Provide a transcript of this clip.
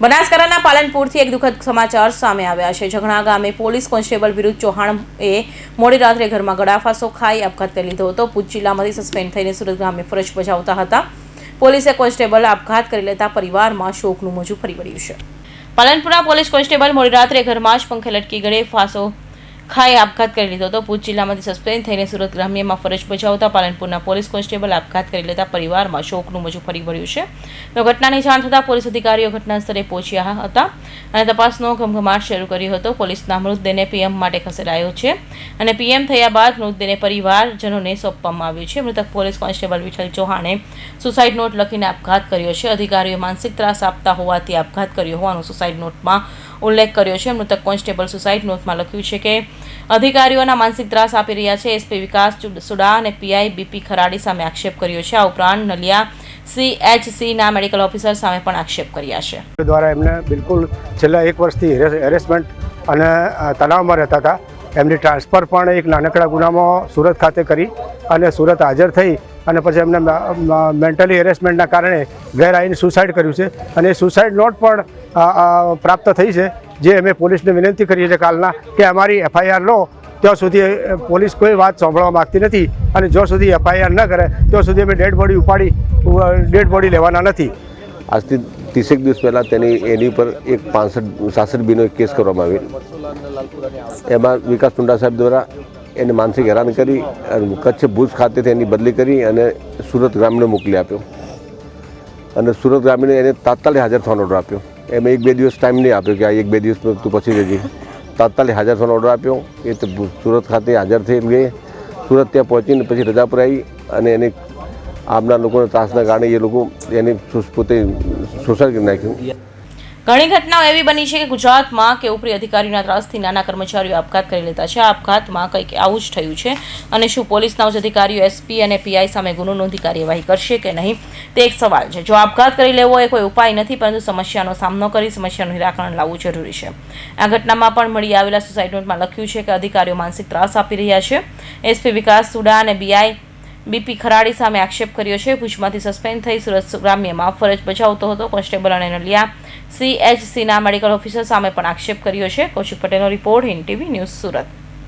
બનાસકાંઠાના પાલનપુરથી એક દુઃખદ સમાચાર સામે આવ્યા છે. ઝઘણા ગામે પોલીસ કોન્સ્ટેબલ વિરુદ્ધ ચૌહાણએ મોડી રાત્રે ઘરમાં ગળાફાંસો ખાઈ આપઘાત કરી લીધો હતો. ભુજ જિલ્લામાંથી સસ્પેન્ડ થઈને સુરત ગામે ફરજ બજાવતા હતા. પોલીસે કોન્સ્ટેબલ આપઘાત કરી લેતા પરિવારમાં શોકનું મોજું ફરી વળ્યું છે. પાલનપુરા પોલીસ કોન્સ્ટેબલ મોડી રાત્રે ઘરમાં જ પંખે લટકી ગળે ફાંસો ખાઈ આપઘાત કરી લીધો હતો. ભુજ જિલ્લામાંથી સસ્પેન્ડ થઈને સુરત ગ્રામ્યમાં ફરજ બજાવતા પાલનપુરના પોલીસ કોન્સ્ટેબલ આપઘાત કરી લેતા પરિવારમાં શોકનું મોજું ફરી વળ્યું છે. તો ઘટનાની જાણ થતાં પોલીસ અધિકારીઓ ઘટના સ્થળે પહોંચ્યા હતા અને તપાસનો ઘમઘમાટ શરૂ કર્યો હતો. પોલીસના મૃતદેહને પીએમ માટે ખસેડાયો છે અને પીએમ થયા બાદ મૃતદેહને પરિવારજનોને સોંપવામાં આવ્યું છે. મૃતક પોલીસ કોન્સ્ટેબલ વિઠ્ઠલ ચૌહાણે સુસાઇડ નોટ લખીને આપઘાત કર્યો છે. અધિકારીઓએ માનસિક ત્રાસ આપતા હોવાથી આપઘાત કર્યો હોવાનું સુસાઇડ નોટમાં ઉલ્લેખ કર્યો છે. મૃતક કોન્સ્ટેબલ સુસાઇડ નોટમાં લખ્યું છે કે અધિકારીઓના માનસિક ત્રાસ આપી રહ્યા છે. એસપી વિકાસ સુડા અને પીઆઈ બીપી ખરાડી સામે આક્ષેપ કર્યો છે. આ ઉપરાંત નલિયા સીએચસીના મેડિકલ ઓફિસર સામે પણ આક્ષેપ કર્યા છે. દ્વારા એમને બિલકુલ છેલ્લા એક વર્ષથી હેરેસમેન્ટ અને તણાવમાં રહેતા હતા. એમની ટ્રાન્સફર પણ એક નાનકડા ગુનામાં સુરત ખાતે કરી અને સુરત હાજર થઈ અને પછી એમને મેન્ટલી હેરેસમેન્ટના કારણે ઘેર આવીને સુસાઇડ કર્યું છે. અને સુસાઇડ નોટ પણ પ્રાપ્ત થઈ છે. જે અમે પોલીસને વિનંતી કરીએ છીએ કાલના કે અમારી એફઆઈઆર લો, ત્યાં સુધી પોલીસ કોઈ વાત સાંભળવા માગતી નથી અને જ્યાં સુધી એફઆઈઆર ન કરે, ત્યાં સુધી અમે ડેડ બોડી ઉપાડી ડેડ બોડી લેવાના નથી. આજથી ત્રીસેક દિવસ પહેલાં તેની, એની પર એક પાંસઠ, સાસઠ બીનો એક કેસ કરવામાં આવ્યો. એમાં વિકાસ ટુંડા સાહેબ દ્વારા એને માનસિક હેરાન કરી અને કચ્છ ભુજ ખાતેથી એની બદલી કરી અને સુરત ગ્રામીણને મોકલી આપ્યો. અને સુરત ગ્રામીણે એને તાત્કાલિક હાજર થવાનો ઓર્ડર આપ્યો. એમાં એક બે દિવસ ટાઈમ નહીં આપ્યો કે આ એક બે દિવસમાં તું પછી જજે તાત્કાલિક હાજર થવાનો ઓર્ડર આપ્યો. એ તો સુરત ખાતે હાજર થઈ ગઈ સુરત ત્યાં પહોંચીને પછી રજા પર આવી અને એને આમના લોકોના ત્રાસના કારણે એ લોકો એને પોતે સોસાયટી નાખ્યું. ઘણી ઘટનાઓ એવી બની છે કે ગુજરાતમાં કે ઉપરી અધિકારીઓના ત્રાસથી નાના કર્મચારીઓ આપઘાત કરી લેતા છે. આ આપઘાતમાં કંઈક આવું જ થયું છે. અને શું પોલીસના ઉચ્ચ અધિકારીઓ એસપી અને પીઆઈ સામે ગુનો નોંધી કાર્યવાહી કરશે કે નહીં? તે એક સવાલ છે. જો આપઘાત કરી લેવો એ કોઈ ઉપાય નથી, પરંતુ સમસ્યાનો સામનો કરી, સમસ્યાનું નિરાકરણ લાવવું જરૂરી છે. આ ઘટનામાં પણ મળી આવેલા સુસાઇડ નોટમાં લખ્યું છે કે અધિકારીઓ માનસિક ત્રાસ આપી રહ્યા છે. એસપી વિકાસ સુડા અને બીઆઈ બીપી ખરાડી સામે આક્ષેપ કર્યો છે. ભુજમાંથી સસ્પેન્ડ થઈ સુરત ગ્રામ્યમાં ફરજ બજાવતો હતો. કોન્સ્ટેબલ અને નલિયા સીએચસીના મેડિકલ ઓફિસર સામે પણ આક્ષેપ કર્યો છે. કૌશિક પટેલનો report in TV news Surat.